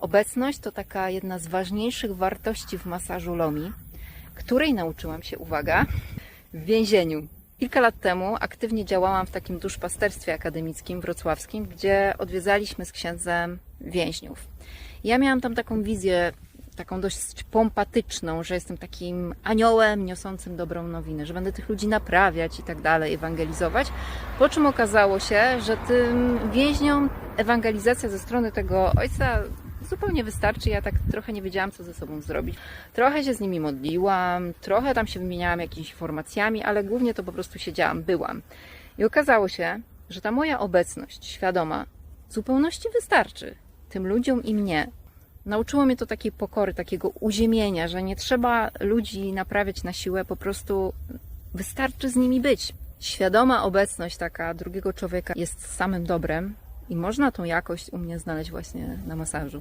Obecność to taka jedna z ważniejszych wartości w masażu Lomi, której nauczyłam się, uwaga, w więzieniu. Kilka lat temu aktywnie działałam w takim duszpasterstwie akademickim wrocławskim, gdzie odwiedzaliśmy z księdzem więźniów. Ja miałam tam taką wizję, taką dość pompatyczną, że jestem takim aniołem niosącym dobrą nowinę, że będę tych ludzi naprawiać i tak dalej, ewangelizować. Po czym okazało się, że tym więźniom ewangelizacja ze strony tego ojca zupełnie wystarczy. Ja tak trochę nie wiedziałam, co ze sobą zrobić. Trochę się z nimi modliłam, trochę tam się wymieniałam jakimiś informacjami, ale głównie to po prostu siedziałam, byłam. I okazało się, że ta moja obecność świadoma w zupełności wystarczy tym ludziom i mnie. Nauczyło mnie to takiej pokory, takiego uziemienia, że nie trzeba ludzi naprawiać na siłę, po prostu wystarczy z nimi być. Świadoma obecność taka drugiego człowieka jest samym dobrem i można tą jakość u mnie znaleźć właśnie na masażu.